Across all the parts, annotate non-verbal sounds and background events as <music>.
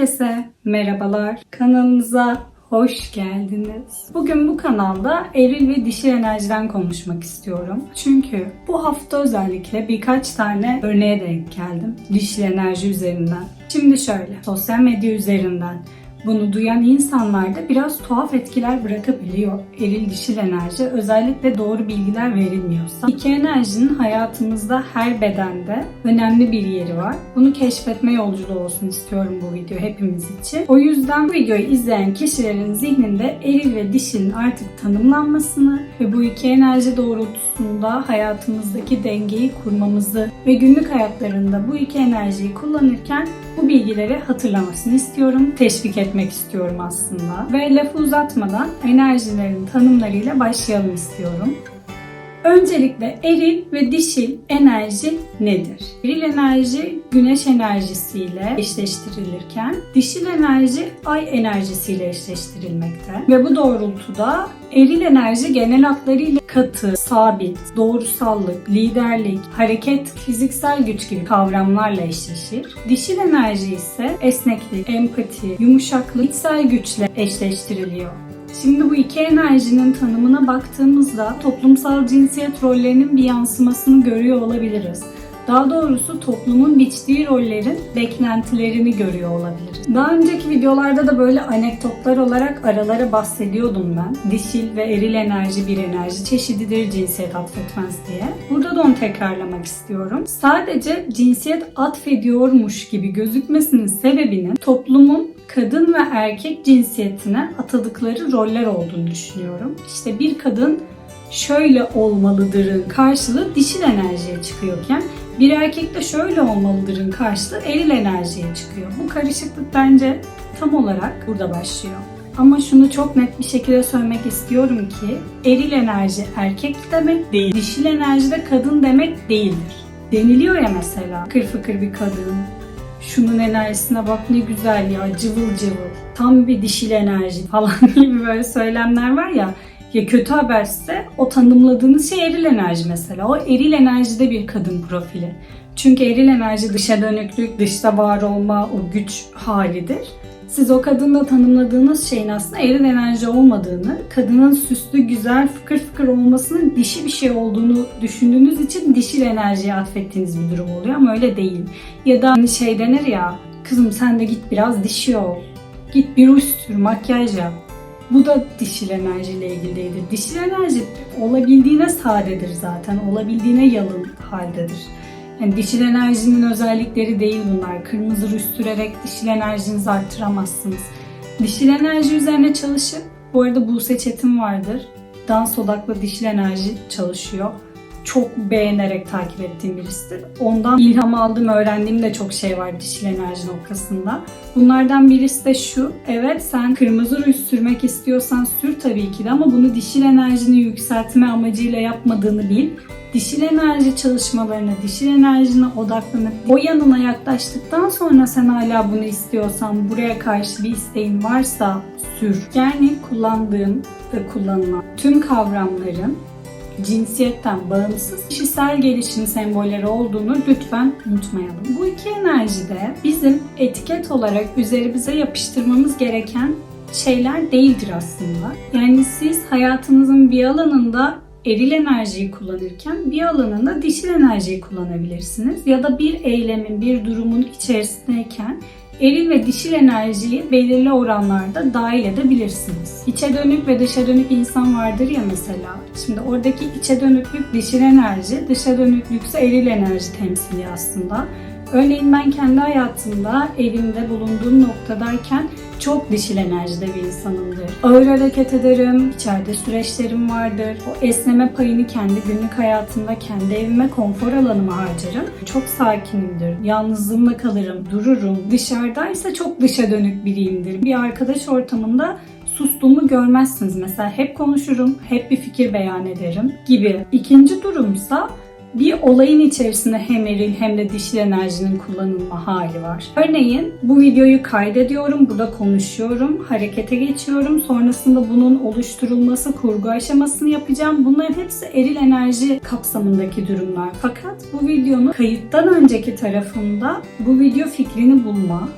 Herkese merhabalar. Kanalımıza hoş geldiniz. Bugün bu kanalda eril ve dişil enerjiden konuşmak istiyorum. Çünkü bu hafta özellikle birkaç tane örneğe denk geldim. Dişil enerji üzerinden. Şimdi şöyle, sosyal medya üzerinden bunu duyan insanlarda biraz tuhaf etkiler bırakabiliyor. Eril dişil enerji özellikle doğru bilgiler verilmiyorsa. İki enerjinin hayatımızda her bedende önemli bir yeri var. Bunu keşfetme yolculuğu olsun istiyorum bu video hepimiz için. O yüzden bu videoyu izleyen kişilerin zihninde eril ve dişilin artık tanımlanmasını ve bu iki enerji doğrultusunda hayatımızdaki dengeyi kurmamızı ve günlük hayatlarında bu iki enerjiyi kullanırken bu bilgileri hatırlamasını istiyorum. Teşvik etmek istiyorum aslında. Ve lafı uzatmadan enerjilerin tanımlarıyla başlayalım istiyorum. Öncelikle eril ve dişil enerji nedir? Eril enerji güneş enerjisiyle eşleştirilirken dişil enerji ay enerjisiyle eşleştirilmekte. Ve bu doğrultuda eril enerji genel hatlarıyla katı, sabit, doğrusallık, liderlik, hareket, fiziksel güç gibi kavramlarla eşleşir. Dişil enerji ise esneklik, empati, yumuşaklık, içsel güçle eşleştiriliyor. Şimdi bu iki enerjinin tanımına baktığımızda toplumsal cinsiyet rollerinin bir yansımasını görüyor olabiliriz. Daha doğrusu toplumun biçtiği rollerin beklentilerini görüyor olabiliriz. Daha önceki videolarda da böyle anekdotlar olarak aralara bahsediyordum ben. Dişil ve eril enerji bir enerji çeşididir cinsiyet atfetmez diye. Burada da onu tekrarlamak istiyorum. Sadece cinsiyet atfediyormuş gibi gözükmesinin sebebinin toplumun kadın ve erkek cinsiyetine atadıkları roller olduğunu düşünüyorum. İşte bir kadın şöyle olmalıdırın karşılığı dişil enerjiye çıkıyorken bir erkek de şöyle olmalıdırın karşılığı eril enerjiye çıkıyor. Bu karışıklık bence tam olarak burada başlıyor. Ama şunu çok net bir şekilde söylemek istiyorum ki eril enerji erkek demek değil, dişil enerji de kadın demek değildir. Deniliyor ya mesela kır fıkır bir kadın, şunun enerjisine bak ne güzel ya cıvıl cıvıl tam bir dişil enerji falan <laughs> gibi böyle söylemler var ya ya kötü haberse o tanımladığınız şey eril enerji mesela. O eril enerjide bir kadın profili. Çünkü eril enerji dışa dönüklük, dışta var olma, o güç halidir. Siz o kadında tanımladığınız şeyin aslında eril enerji olmadığını, kadının süslü, güzel, fıkır fıkır olmasının dişi bir şey olduğunu düşündüğünüz için dişil enerjiye atfettiğiniz bir durum oluyor ama öyle değil. Ya da hani şey denir ya, kızım sen de git biraz dişi ol. Git bir ruj sür, makyaj yap. Bu da dişil enerjiyle ilgili değildir. Dişil enerji olabildiğine sadedir zaten. Olabildiğine yalın haldedir. Yani dişil enerjinin özellikleri değil bunlar. Kırmızı ruj sürerek dişil enerjinizi arttıramazsınız. Dişil enerji üzerine çalışıp, bu arada Buse Çetin vardır. Dans odaklı dişil enerji çalışıyor. Çok beğenerek takip ettiğim birisidir. Ondan ilham aldığım, öğrendiğim de çok şey var dişil enerji noktasında. Bunlardan birisi de şu. Evet sen kırmızı ruj sürmek istiyorsan sür tabii ki de ama bunu dişil enerjini yükseltme amacıyla yapmadığını bil dişil enerji çalışmalarına, dişil enerjine odaklanıp o yanına yaklaştıktan sonra sen hala bunu istiyorsan, buraya karşı bir isteğin varsa sür. Yani kullandığım ve kullanılan tüm kavramların cinsiyetten bağımsız kişisel gelişim sembolleri olduğunu lütfen unutmayalım. Bu iki enerjide bizim etiket olarak üzerimize yapıştırmamız gereken şeyler değildir aslında. Yani siz hayatınızın bir alanında eril enerjiyi kullanırken bir alanında dişil enerjiyi kullanabilirsiniz. Ya da bir eylemin, bir durumun içerisindeyken eril ve dişil enerjiyi belirli oranlarda dahil edebilirsiniz. İçe dönük ve dışa dönük insan vardır ya mesela. Şimdi oradaki içe dönüklük dişil enerji, dışa dönüklükse eril enerji temsili aslında. Örneğin ben kendi hayatımda evimde bulunduğum noktadayken çok dişil enerjide bir insanımdır. Ağır hareket ederim, içeride süreçlerim vardır. O esneme payını kendi günlük hayatımda, kendi evime, konfor alanıma harcarım. Çok sakinimdir. Yalnızlığımla kalırım, dururum. Dışarıdaysa çok dışa dönük biriyimdir. Bir arkadaş ortamında sustuğumu görmezsiniz. Mesela hep konuşurum, hep bir fikir beyan ederim gibi. İkinci durumsa bir olayın içerisinde hem eril hem de dişil enerjinin kullanılma hali var. Örneğin bu videoyu kaydediyorum, burada konuşuyorum, harekete geçiyorum. Sonrasında bunun oluşturulması, kurgu aşamasını yapacağım. Bunların hepsi eril enerji kapsamındaki durumlar. Fakat bu videonun kayıttan önceki tarafında bu video fikrini bulma,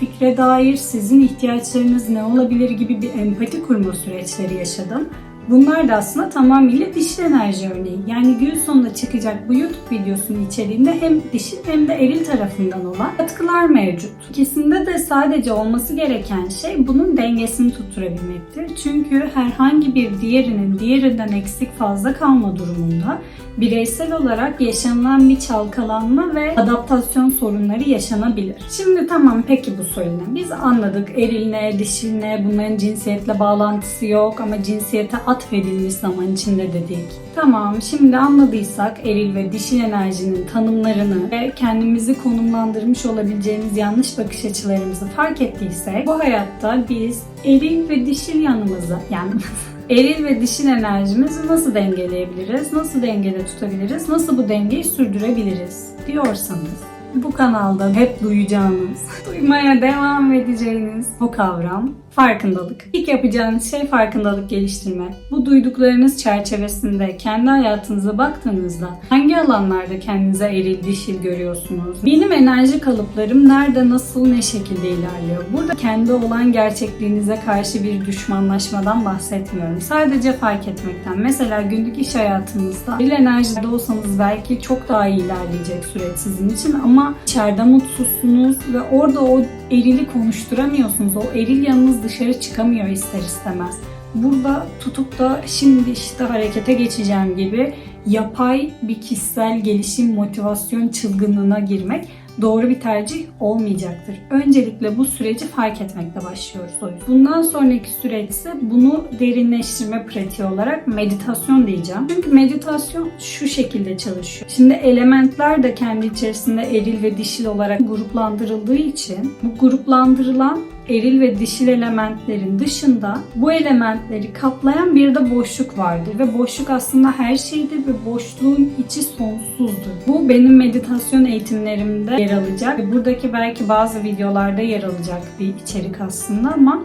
fikre dair sizin ihtiyaçlarınız ne olabilir gibi bir empati kurma süreçleri yaşadım. Bunlar da aslında tamamıyla dişil enerji örneği. Yani gün sonunda çıkacak bu YouTube videosunun içeriğinde hem dişil hem de eril tarafından olan katkılar mevcut. İkisinde de sadece olması gereken şey bunun dengesini tutturabilmektir. Çünkü herhangi bir diğerinin diğerinden eksik fazla kalma durumunda bireysel olarak yaşanılan bir çalkalanma ve adaptasyon sorunları yaşanabilir. Şimdi tamam peki bu sorunu biz anladık eril ne, dişil ne, bunların cinsiyetle bağlantısı yok ama cinsiyete atfedilmiş zaman içinde dedik. Tamam şimdi anladıysak eril ve dişil enerjinin tanımlarını ve kendimizi konumlandırmış olabileceğimiz yanlış bakış açılarımızı fark ettiysek bu hayatta biz eril ve dişil yanımızı yani <laughs> eril ve dişil enerjimizi nasıl dengeleyebiliriz, nasıl dengede tutabiliriz, nasıl bu dengeyi sürdürebiliriz diyorsanız bu kanalda hep duyacağınız, duymaya devam edeceğiniz bu kavram farkındalık. İlk yapacağınız şey farkındalık geliştirme. Bu duyduklarınız çerçevesinde kendi hayatınıza baktığınızda hangi alanlarda kendinize eril dişil görüyorsunuz? Benim enerji kalıplarım nerede, nasıl, ne şekilde ilerliyor? Burada kendi olan gerçekliğinize karşı bir düşmanlaşmadan bahsetmiyorum. Sadece fark etmekten. Mesela günlük iş hayatınızda eril enerjide olsanız belki çok daha iyi ilerleyecek süreç sizin için ama içeride mutsuzsunuz ve orada o erili konuşturamıyorsunuz. O eril yanınız dışarı çıkamıyor ister istemez. Burada tutup da şimdi işte harekete geçeceğim gibi yapay bir kişisel gelişim, motivasyon çılgınlığına girmek doğru bir tercih olmayacaktır. Öncelikle bu süreci fark etmekle başlıyoruz o. Bundan sonraki süreç ise bunu derinleştirme pratiği olarak meditasyon diyeceğim. Çünkü meditasyon şu şekilde çalışıyor. Şimdi elementler de kendi içerisinde eril ve dişil olarak gruplandırıldığı için bu gruplandırılan eril ve dişil elementlerin dışında bu elementleri kaplayan bir de boşluk vardır ve boşluk aslında her şeydir ve boşluğun içi sonsuzdur. Bu benim meditasyon eğitimlerimde yer alacak ve buradaki belki bazı videolarda yer alacak bir içerik aslında ama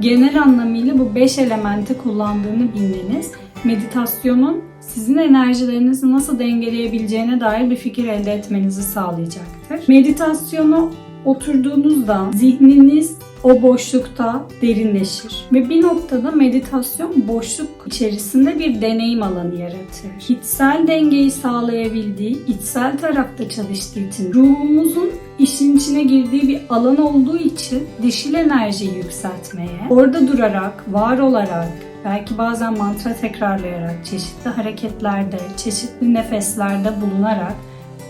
genel anlamıyla bu 5 elementi kullandığını bilmeniz meditasyonun sizin enerjilerinizi nasıl dengeleyebileceğine dair bir fikir elde etmenizi sağlayacaktır. Meditasyonu oturduğunuzda zihniniz o boşlukta derinleşir. Ve bir noktada meditasyon boşluk içerisinde bir deneyim alanı yaratır. İçsel dengeyi sağlayabildiği, içsel tarafta çalıştığı için ruhumuzun işin içine girdiği bir alan olduğu için dişil enerjiyi yükseltmeye, orada durarak, var olarak, belki bazen mantra tekrarlayarak, çeşitli hareketlerde, çeşitli nefeslerde bulunarak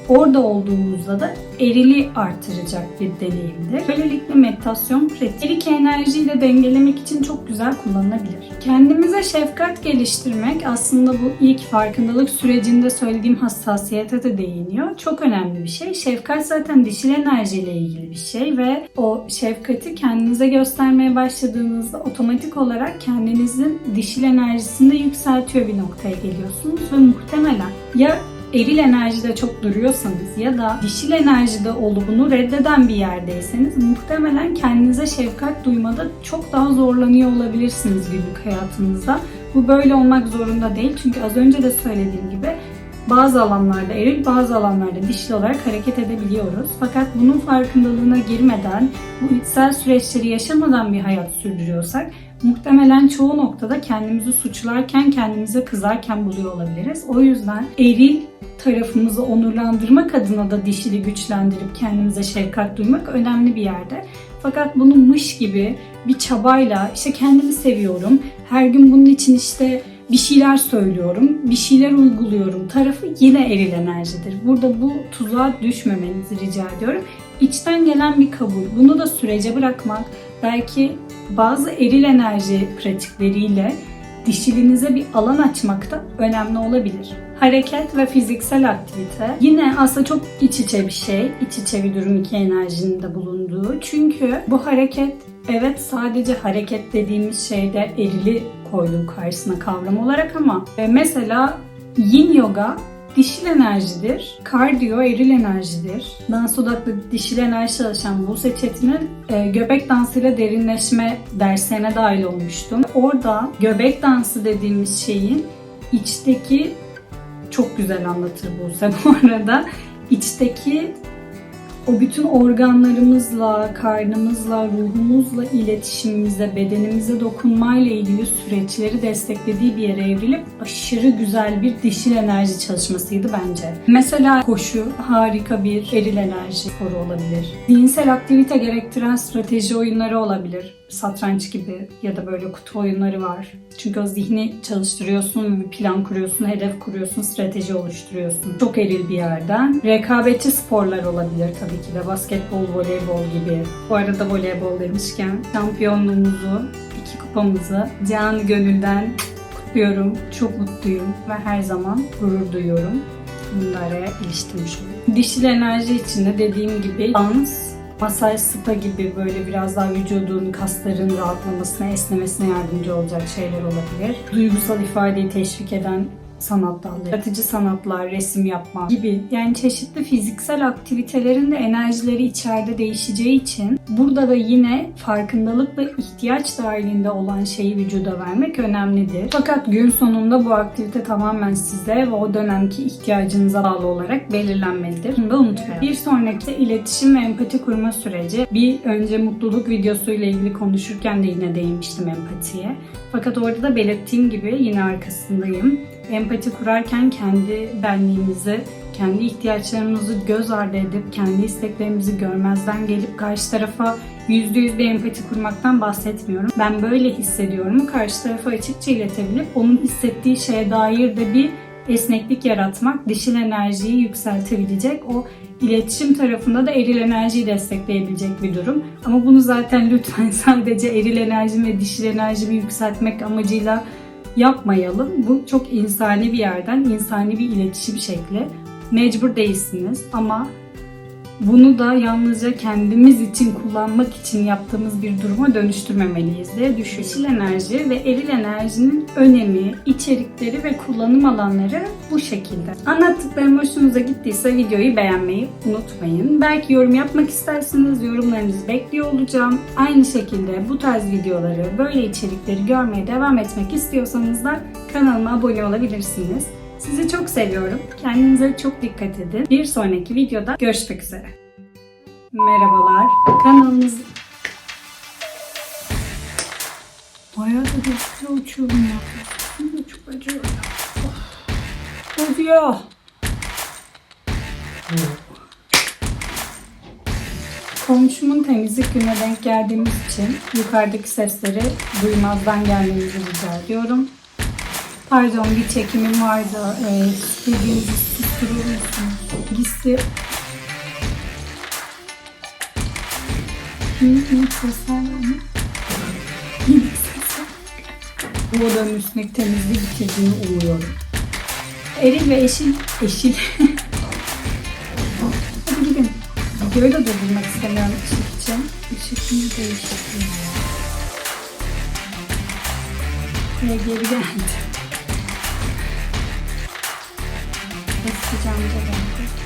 Orada olduğumuzda da erili artıracak bir deneyimdir. Böylelikle meditasyon pratik erik enerjiyle dengelemek için çok güzel kullanılabilir. Kendimize şefkat geliştirmek aslında bu ilk farkındalık sürecinde söylediğim hassasiyete de değiniyor. Çok önemli bir şey. Şefkat zaten dişil enerjiyle ilgili bir şey ve o şefkati kendinize göstermeye başladığınızda otomatik olarak kendinizin dişil enerjisini de yükseltiyor bir noktaya geliyorsunuz ve muhtemelen ya eril enerjide çok duruyorsanız ya da dişil enerjide olup bunu reddeden bir yerdeyseniz muhtemelen kendinize şefkat duymada çok daha zorlanıyor olabilirsiniz günlük hayatınızda. Bu böyle olmak zorunda değil çünkü az önce de söylediğim gibi bazı alanlarda eril, bazı alanlarda dişli olarak hareket edebiliyoruz. Fakat bunun farkındalığına girmeden, bu içsel süreçleri yaşamadan bir hayat sürdürüyorsak muhtemelen çoğu noktada kendimizi suçlarken, kendimize kızarken buluyor olabiliriz. O yüzden eril tarafımızı onurlandırmak adına da dişili güçlendirip kendimize şefkat duymak önemli bir yerde. Fakat bunu mış gibi bir çabayla işte kendimi seviyorum, her gün bunun için işte bir şeyler söylüyorum, bir şeyler uyguluyorum tarafı yine eril enerjidir. Burada bu tuzağa düşmemenizi rica ediyorum. İçten gelen bir kabul. Bunu da sürece bırakmak, belki bazı eril enerji pratikleriyle dişilinize bir alan açmak da önemli olabilir. Hareket ve fiziksel aktivite yine aslında çok iç içe bir şey. İç içe bir durum iki enerjinin de bulunduğu. Çünkü bu hareket evet sadece hareket dediğimiz şeyde erili koydum karşısına kavram olarak ama e, mesela yin yoga dişil enerjidir. Kardiyo eril enerjidir. Dans odaklı dişil enerji çalışan Buse Çetin'in e, göbek dansıyla derinleşme derslerine dahil olmuştum. Orada göbek dansı dediğimiz şeyin içteki çok güzel anlatır Buse bu <laughs> arada. İçteki o bütün organlarımızla, karnımızla, ruhumuzla iletişimimize, bedenimize dokunmayla ilgili süreçleri desteklediği bir yere evrilip aşırı güzel bir dişil enerji çalışmasıydı bence. Mesela koşu harika bir eril enerji sporu olabilir. Dinsel aktivite gerektiren strateji oyunları olabilir. Satranç gibi ya da böyle kutu oyunları var. Çünkü o zihni çalıştırıyorsun, bir plan kuruyorsun, hedef kuruyorsun, strateji oluşturuyorsun. Çok eril bir yerden. Rekabetçi sporlar olabilir tabii ki de. Basketbol, voleybol gibi. Bu arada voleybol demişken şampiyonluğumuzu, iki kupamızı canı gönülden kutluyorum. Çok mutluyum ve her zaman gurur duyuyorum. Araya iliştirmiş olayım. Dişil enerji içinde dediğim gibi dans, masaj spa gibi böyle biraz daha vücudun, kasların rahatlamasına, esnemesine yardımcı olacak şeyler olabilir. Duygusal ifadeyi teşvik eden sanat dalları, yaratıcı sanatlar, resim yapma gibi yani çeşitli fiziksel aktivitelerin de enerjileri içeride değişeceği için burada da yine farkındalık ve ihtiyaç dahilinde olan şeyi vücuda vermek önemlidir. Fakat gün sonunda bu aktivite tamamen size ve o dönemki ihtiyacınıza bağlı olarak belirlenmelidir. Bunu da unutmayın. Bir sonraki de iletişim ve empati kurma süreci. Bir önce mutluluk videosuyla ilgili konuşurken de yine değinmiştim empatiye. Fakat orada da belirttiğim gibi yine arkasındayım. Empati kurarken kendi benliğimizi, kendi ihtiyaçlarımızı göz ardı edip kendi isteklerimizi görmezden gelip karşı tarafa %100 bir empati kurmaktan bahsetmiyorum. Ben böyle hissediyorum. Karşı tarafa açıkça iletebilip onun hissettiği şeye dair de bir esneklik yaratmak, dişil enerjiyi yükseltebilecek, o iletişim tarafında da eril enerjiyi destekleyebilecek bir durum. Ama bunu zaten lütfen <laughs> sadece eril enerjimi ve dişil enerjimi yükseltmek amacıyla yapmayalım. Bu çok insani bir yerden, insani bir iletişim şekli. Mecbur değilsiniz ama bunu da yalnızca kendimiz için kullanmak için yaptığımız bir duruma dönüştürmemeliyiz diye düşünüyorum. Dişil enerji ve eril enerjinin önemi, içerikleri ve kullanım alanları bu şekilde. Anlattıklarım hoşunuza gittiyse videoyu beğenmeyi unutmayın. Belki yorum yapmak isterseniz yorumlarınızı bekliyor olacağım. Aynı şekilde bu tarz videoları, böyle içerikleri görmeye devam etmek istiyorsanız da kanalıma abone olabilirsiniz. Sizi çok seviyorum. Kendinize çok dikkat edin. Bir sonraki videoda görüşmek üzere. Merhabalar. Kanalımız... Bayağı da güçlü uçuyorum ya. Çok acıyor. Oh. Acıyor. Komşumun temizlik gününe denk geldiğimiz için yukarıdaki sesleri duymazdan gelmenizi rica ediyorum. Pardon bir çekimim vardı. Ee, istediğinizi susturur musunuz? Sesler. Bu odanın üstündeki temizliği bitirdiğini umuyorum. Eril ve eşil, eşil. <laughs> Hadi gidin. Videoyu da durdurmak istemiyorum ışık için. Işıkını değiştirdim. Ve geri geldi. Camda geldi.